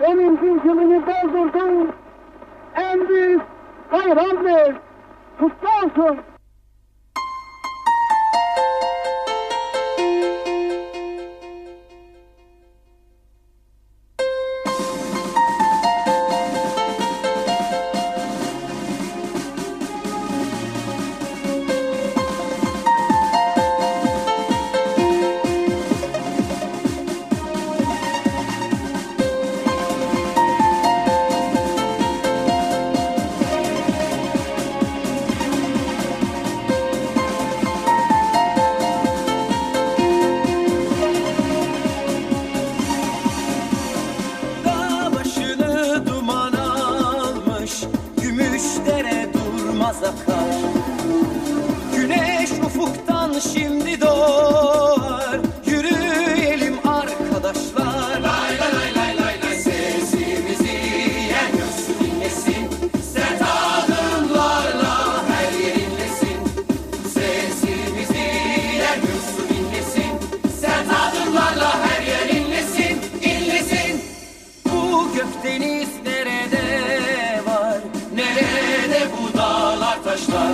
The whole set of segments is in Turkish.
Demirsin kılını bozdurdun. En büyük bayramdır. Kutlu olsun. ateş Gümüş dere durmaz akar. Güneş ufuktan şimdi nerede bu dağlar taşlar?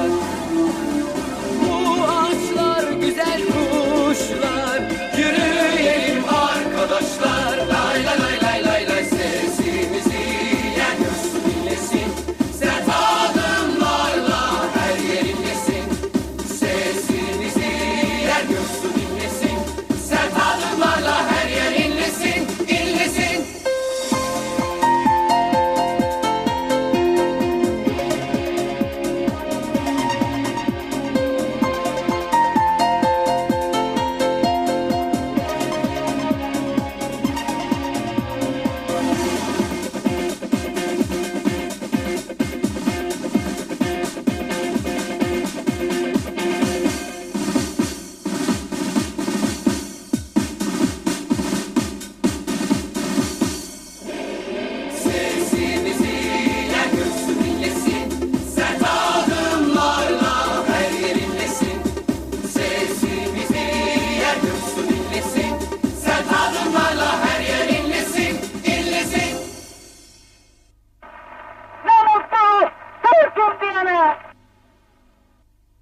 Indiana